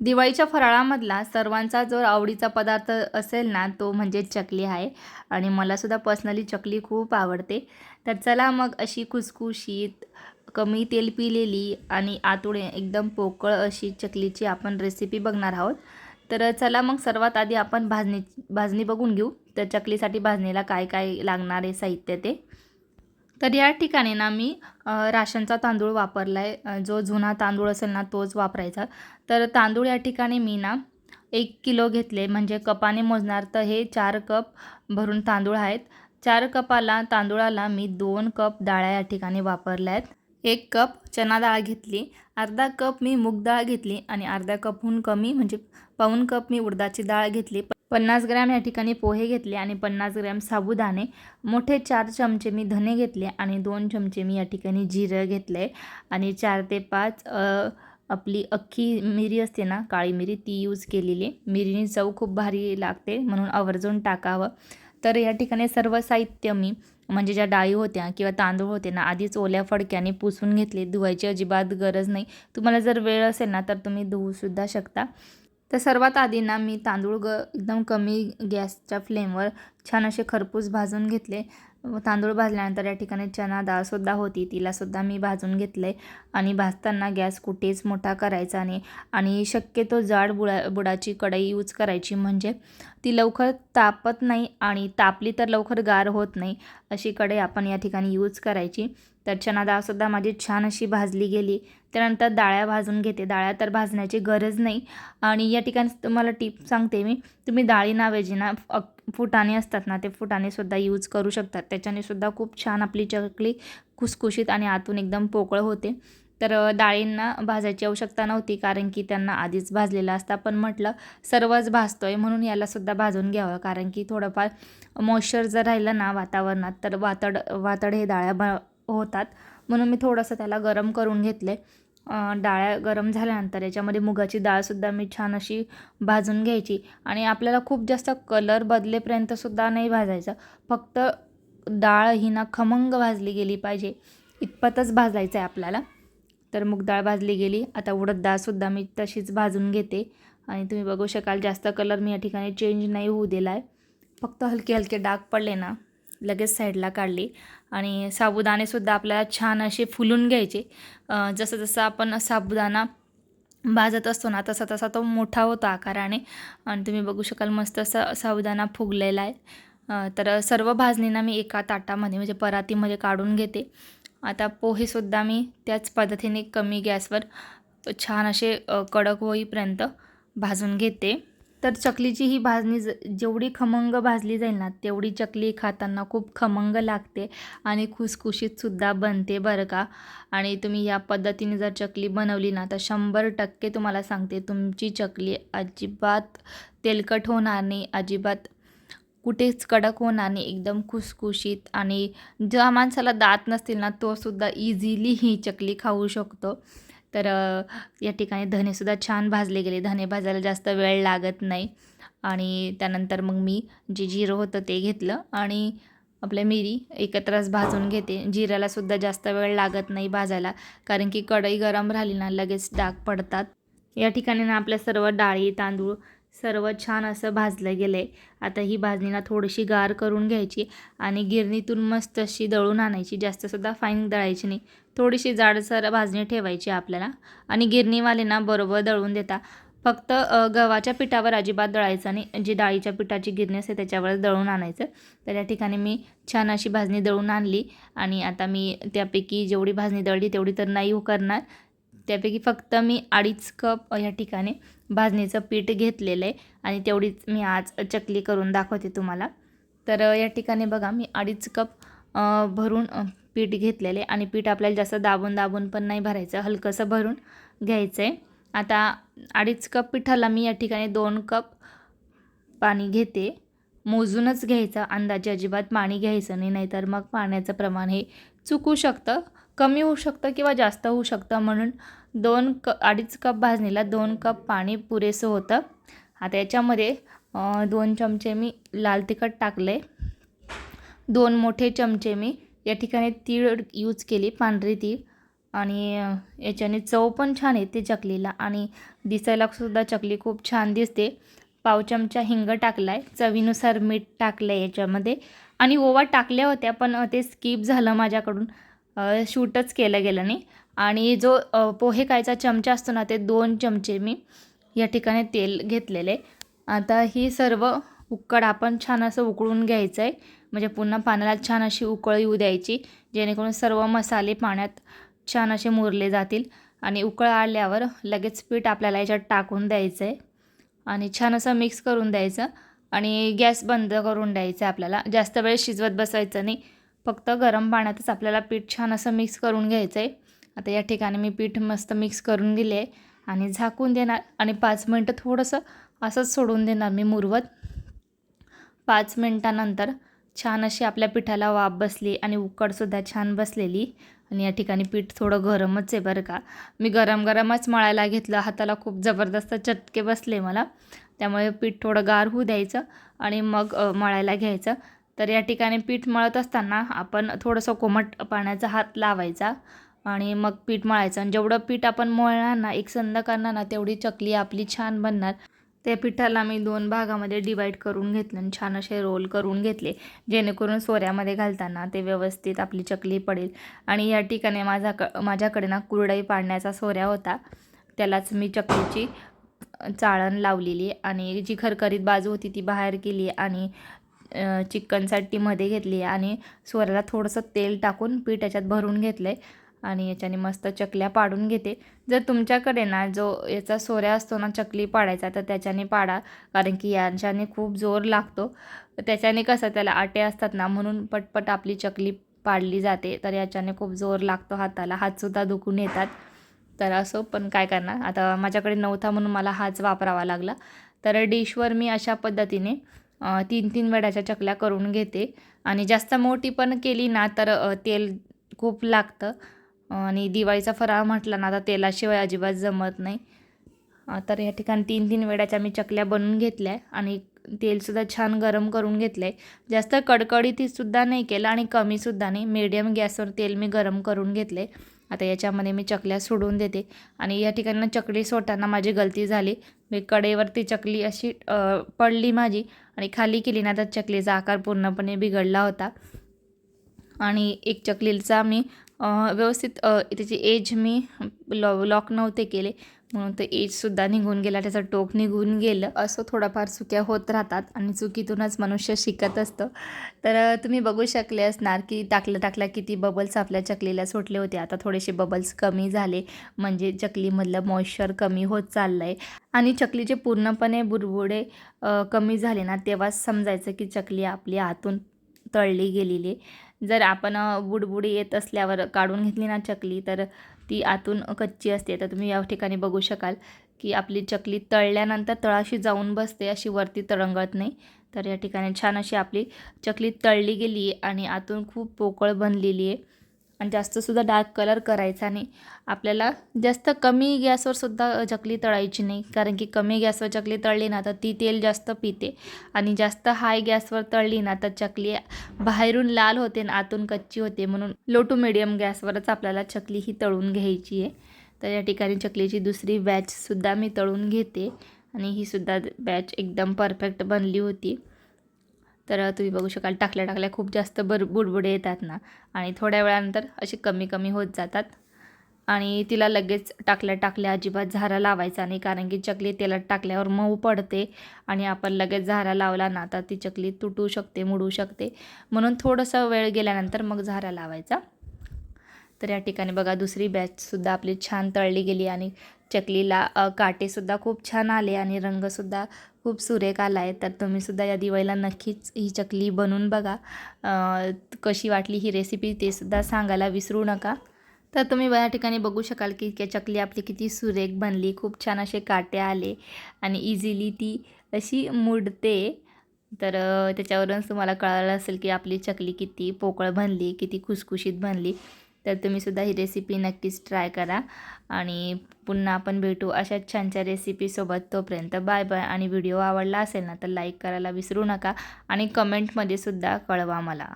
दिवाळीच्या फराळामधला सर्वांचा जो आवडीचा पदार्थ असेल ना तो म्हणजे चकली आहे. आणि मलासुद्धा पर्सनली चकली खूप आवडते. तर चला मग अशी खुसखुशीत कमी तेल पिलेली आणि आतुडे एकदम पोकळ अशी चकलीची आपण रेसिपी बघणार आहोत. तर चला मग सर्वात आधी आपण भाजणी भाजणी बघून घेऊ. तर चकलीसाठी भाजणीला काय काय लागणार आहे साहित्य ते? तर या ठिकाणी ना मी राशनचा तांदूळ वापरला आहे जो जुना तांदूळ असेल ना तोच वापरायचा. तर तांदूळ या ठिकाणी मी ना एक किलो घेतले. म्हणजे कपाने मोजणार तर हे चार कप भरून तांदूळ आहेत. चार कपाला तांदूळाला मी दोन कप डाळ्या या ठिकाणी वापरल्या आहेत एक कप चना डाळ घेतली. अर्धा कप मी मूग डाळ घेतली आणि अर्धा कपहून कमी म्हणजे पाऊन कप मी उडदाची डाळ घेतली. पन्नास ग्रॅम या ठिकाणी पोहे घेतले आणि पन्नास ग्रॅम साबुदाणे. मोठे चार चमचे मी धने घेतले आणि दोन चमचे मी या ठिकाणी जिरं घेतले आणि चार ते पाच आपली अख्खी मिरी असते ना काळी मिरी ती यूज केलेली. मिरीनी चव खूप भारी लागते म्हणून आवर्जून टाकावं. तर या ठिकाणी सर्व साहित्य मी म्हणजे ज्या डाळी होत्या किंवा तांदूळ होते ना आधीच ओल्या फडक्याने पुसून घेतले. धुवायची अजिबात गरज नाही. तुम्हाला जर वेळ असेल ना तर तुम्ही धुवूसुद्धा शकता. तर सर्वात आधी ना मी तांदूळ ग एकदम कमी गॅसच्या फ्लेमवर छान असे खरपूस भाजून घेतले. तांदूळ भाजल्यानंतर या ठिकाणी चना डाळसुद्धा होती तिलासुद्धा मी भाजून घेतले आणि भाजताना गॅस कुठेच मोठा करायचा नाही. आणि शक्यतो जाड बुडा बुडाची कढई यूज करायची म्हणजे ती लवकर तापत नाही आणि तापली तर लवकर गार होत नाही अशी कढई आपण या ठिकाणी यूज करायची. तर चना डाळसुद्धा माझी छान अशी भाजली गेली. त्यानंतर डाळ्या भाजून घेते. डाळ्या तर भाजण्याची गरज नाही. आणि या ठिकाणी तुम्हाला टीप सांगते मी. तुम्ही डाळीनाऐवजी ना फुटाने फुटाणे असतात ना ते फुटाणेसुद्धा यूज करू शकतात. त्याच्याने सुद्धा खूप छान आपली चकली खुसखुशीत आणि आतून एकदम पोकळ होते. तर डाळींना भाजायची आवश्यकता नव्हती कारण की त्यांना आधीच भाजलेलं असतं. पण म्हटलं सर्वच भाजतो आहे म्हणून यालासुद्धा भाजून घ्यावं. कारण की थोडंफार मॉइश्चर जर राहिलं ना वातावरणात तर वातड वातड हे डाळ्या ब होतात. म्हणून मी थोडंसं त्याला गरम करून घेतले डाळ्या गरम झाल्यानंतर याच्यामध्ये मुगाची डाळसुद्धा मी छान अशी भाजून घ्यायची. आणि आपल्याला खूप जास्त कलर बदलेपर्यंतसुद्धा नाही भाजायचं. फक्त डाळ ही ना खमंग भाजली गेली पाहिजे. इतपतच भाजायचं आहे आपल्याला. तर मूग डाळ भाजली गेली. आता उडद डाळसुद्धा मी तशीच भाजून घेते. आणि तुम्ही बघू शकाल जास्त कलर मी या ठिकाणी चेंज नाही होऊ दिला आहे फक्त हलके हलके डाग पडले ना लगेच साईडला काढली. आणि साबुदाणेसुद्धा आपल्याला छान असे फुलून घ्यायचे. जसं जसं आपण साबुदाणा भाजत असतो ना तसा तसा तो मोठा होतो आकाराने. आणि तुम्ही बघू शकाल मस्त असा साबुदाणा फुगलेला आहे. तर सर्व भाजणींना मी एका ताटामध्ये म्हणजे परातीमध्ये काढून घेते. आता पोहेसुद्धा मी त्याच पद्धतीने कमी गॅसवर छान असे कडक होईपर्यंत भाजून घेते. तर चकलीची ही भाजणी ज जेवढी खमंग भाजली जाईल ना तेवढी चकली खाताना खूप खमंग लागते आणि खुसखुशीतसुद्धा बनते बरं का. आणि तुम्ही या पद्धतीने जर चकली बनवली ना तर शंभर टक्के तुम्हाला सांगते तुमची चकली अजिबात तेलकट होणार नाही अजिबात कुठेच कडक होणार नाही एकदम खुसखुशीत आणि ज्या माणसाला दात नसतील ना तोसुद्धा इझिली ही चकली खाऊ शकतो. तर या ठिकाणी धनेसुद्धा छान भाजले गेले. धने भाजायला जास्त वेळ लागत नाही. आणि त्यानंतर मग मी जे जिरं होतं ते घेतलं आणि आपल्या मिरी एकत्रच भाजून घेते. जिऱ्यालासुद्धा जास्त वेळ लागत नाही भाजायला कारण की कढई गरम राहिली ना लगेच डाग पडतात. या ठिकाणी ना आपल्या सर्व डाळी तांदूळ सर्व छान असं भाजलं गेलं. आहे आता ही भाजणी ना थोडीशी गार करून घ्यायची आणि गिरणीतून मस्त अशी दळून आणायची. जास्तसुद्धा फाईन दळायची नाही. थोडीशी जाडसर भाजणी ठेवायची आपल्याला. आणि गिरणीवाले ना बरोबर दळून देता. फक्त गव्हाच्या पिठावर अजिबात दळायचं नाही. जी डाळीच्या पिठाची गिरणी असते त्याच्यावर दळून आणायचं. तर या ठिकाणी मी छान अशी भाजणी दळून आणली. आणि आता मी त्यापैकी जेवढी भाजणी दळली तेवढी तर नाही हो करणार. त्यापैकी फक्त मी अडीच कप या ठिकाणी भाजणीचं पीठ घेतलेलं आहे. आणि तेवढीच मी आज चकली करून दाखवते तुम्हाला. तर या ठिकाणी बघा मी अडीच कप भरून पीठ घेतलेले आणि पीठ आपल्याला जास्त दाबून दाबून पण नाही भरायचं हलकंसं भरून घ्यायचं आहे आता अडीच कप पिठाला मी या ठिकाणी दोन कप पाणी घेते. मोजूनच घ्यायचं अंदाजे अजिबात पाणी घ्यायचं नाही नाहीतर मग पाण्याचं प्रमाण हे चुकू शकतं कमी होऊ शकतं किंवा जास्त होऊ शकतं. म्हणून दोन क अडीच कप भाजणीला दोन कप पाणी पुरेसं होतं. आता याच्यामध्ये दोन चमचे मी लाल तिखट टाकले दोन मोठे चमचे मी या ठिकाणी तीळ यूज केली पांढरी तीळ. आणि याच्याने चव पण छान येते चकलीला आणि दिसायला सुद्धा चकली खूप छान दिसते. पाव चमचा हिंग टाकला आहे चवीनुसार मीठ टाकलं आहे याच्यामध्ये. आणि ओवा टाकल्या होत्या पण ते स्किप झालं माझ्याकडून. शूटच केलं गेलं नाही आणि जो पोहे खायचा चमचा असतो ना ते दोन चमचे मी या ठिकाणी तेल घेतलेले. आता ही सर्व उकड आपण छान असं उकळून घ्यायचं आहे म्हणजे पुन्हा पाण्याला छान अशी उकळ येऊ द्यायची जेणेकरून सर्व मसाले पाण्यात छान असे मुरले जातील. आणि उकळ आल्यावर लगेच पीठ आपल्याला याच्यात टाकून द्यायचं आहे आणि छान असं मिक्स करून द्यायचं. आणि गॅस बंद करून द्यायचं आहे आपल्याला. जास्त वेळ शिजवत बसायचं नाही. फक्त गरम पाण्यातच आपल्याला पीठ छान असं मिक्स करून घ्यायचं आहे आता या ठिकाणी मी पीठ मस्त मिक्स करून दिले आहे आणि झाकून देणार. आणि पाच मिनटं थोडंसं असंच सोडून देणार मी मुरवत. पाच मिनटानंतर छान अशी आपल्या पिठाला वाफ बसली आणि उकडसुद्धा छान बसलेली. आणि या ठिकाणी पीठ थोडं गरमच आहे बरं का. मी गरम गरमच मळायला घेतलं. हाताला खूप जबरदस्त चटके बसले मला. त्यामुळे पीठ थोडं गार होऊ द्यायचं आणि मग मळायला घ्यायचं. तर या ठिकाणी पीठ मळत असताना आपण थोडंसं कोमट पाण्याचा हात लावायचा आणि मग पीठ मळायचं. आणि जेवढं पीठ आपण मळणार ना एक संद करणार ना तेवढी चकली आपली छान बनणार. त्या पिठाला मी दोन भागामध्ये डिवाईड करून घेतलं आणि छान असे रोल करून घेतले. जेणेकरून सोऱ्यामध्ये घालताना ते व्यवस्थित आपली चकली पडेल. आणि या ठिकाणी माझा क माझ्याकडे ना कुरडई पाडण्याचा सोऱ्या होता. त्यालाच मी चकलीची चाळण लावलेली आणि जी खरखरीत बाजू होती ती बाहेर केली आणि चिकनसाठी मध्ये घेतली आणि सोऱ्याला थोडंसं तेल टाकून पीठ याच्यात भरून घेतलं आहे आणि याच्याने मस्त चकल्या पाडून घेते. जर तुमच्याकडे ना जो याचा सोऱ्या असतो ना चकली पाडायचा तर त्याच्याने पाडा. कारण की यांच्याने खूप जोर लागतो. त्याच्याने कसं त्याला आटे असतात ना म्हणून पटपट आपली चकली पाडली जाते. तर याच्याने खूप जोर लागतो हाताला. हातसुद्धा दुखून येतात. तर असो पण काय करणार? आता माझ्याकडे नव्हता म्हणून मला हाच वापरावा लागला. तर डिशवर मी अशा पद्धतीने तीन तीन वेळाच्या चकल्या करून घेते. आणि जास्त मोठी पण केली ना तर तेल खूप लागतं. आणि दिवाळीचा फराळ म्हटला ना आता तेलाशिवाय अजिबात जमत नाही. तर या ठिकाणी तीन तीन वेळाच्या मी चकल्या बनवून घेतल्या आणि तेलसुद्धा छान गरम करून घेतलं आहे जास्त कडकडीतसुद्धा नाही केलं आणि कमीसुद्धा नाही. मीडियम गॅसवर तेल मी गरम करून घेतले आता याच्यामध्ये मी चकल्या सोडून देते. आणि या ठिकाणी चकली सोडताना माझी गलती झाली. मी कडेवरती चकली अशी पडली माझी आणि खाली केली ना तर चकलीचा आकार पूर्णपणे बिघडला होता. आणि एक चकलीचा मी व्यवस्थित त्याची एज मी लॉ लॉक नव्हते केले. म्हणून ते एजसुद्धा निघून गेला. त्याचं टोक निघून गेलं. असं थोडाफार चुक्या होत राहतात आणि चुकीतूनच मनुष्य शिकत असतं. तर तुम्ही बघू शकले असणार की टाकलं टाकल्या किती बबल्स आपल्या चकलीला सुटले होते. आता थोडेसे बबल्स कमी झाले. म्हणजे चकलीमधलं मॉइश्चर कमी होत चाललं आहे आणि चकलीचे पूर्णपणे बुरबुडे कमी झाले ना तेव्हाच समजायचं की चकली आपली आतून तळली गेलेली आहे. जर आपण बुडबुडी येत असल्यावर काढून घेतली ना चकली तर ती आतून कच्ची असते. तर तुम्ही या ठिकाणी बघू शकाल की आपली चकली तळल्यानंतर तळाशी जाऊन बसते अशी वरती तरंगत नाही. तर या ठिकाणी छान अशी आपली चकली तळली गेली आहे आणि आतून खूप पोकळ बनलेली आहे. आणि जास्तसुद्धा डार्क कलर करायचा नाही. आपल्याला जास्त कमी गॅसवरसुद्धा चकली तळायची नाही. कारण की कमी गॅसवर चकली तळली ना तर ती तेल जास्त पिते. आणि जास्त हाय गॅसवर तळली ना तर चकली बाहेरून लाल होते आणि आतून कच्ची होते. म्हणून लो टू मिडियम गॅसवरच आपल्याला चकली ही तळून घ्यायची आहे. तर या ठिकाणी चकलीची दुसरी बॅचसुद्धा मी तळून घेते. आणि ही सुद्धा बॅच एकदम परफेक्ट बनली होती. तर तुम्ही बघू शकाल टाकल्या टाकल्या खूप जास्त बर बुडबुडे येतात ना. आणि थोड्या वेळानंतर असे कमी कमी होत जातात. आणि तिला लगेच टाकल्या टाकल्या अजिबात झारा लावायचा नाही कारण की चकली तेलात टाकल्यावर मऊ पडते आणि आपण लगेच झारा लावला ना तर ती चकली तुटू शकते मुडू शकते. म्हणून थोडंसं वेळ गेल्यानंतर मग झारा लावायचा. तर या ठिकाणी बघा दुसरी बॅचसुद्धा आपली छान तळली गेली आणि चकलीला काटेसुद्धा खूप छान आले आणि रंगसुद्धा खूप सुरेख आला आहे. तर तुम्हीसुद्धा या दिवाळीला नक्कीच ही चकली बनवून बघा. कशी वाटली ही रेसिपी ते सुद्धा सांगायला विसरू नका. तर तुम्ही या ठिकाणी बघू शकाल की की चकली आपली किती सुरेख बनली खूप छान असे काटे आले आणि इझिली ती अशी मुडते. तर त्याच्यावरूनच तुम्हाला कळालं असेल की आपली चकली किती पोकळ बनली किती खुसखुशीत बनली. तर तुम्हीसुद्धा ही रेसिपी नक्कीच ट्राय करा. आणि पुन्हा आपण भेटू अशाच छानच्या रेसिपीसोबत तोपर्यंत बाय बाय आणि व्हिडिओ आवडला असेल ना तर लाईक करायला विसरू नका. आणि कमेंटमध्ये सुद्धा कळवा मला.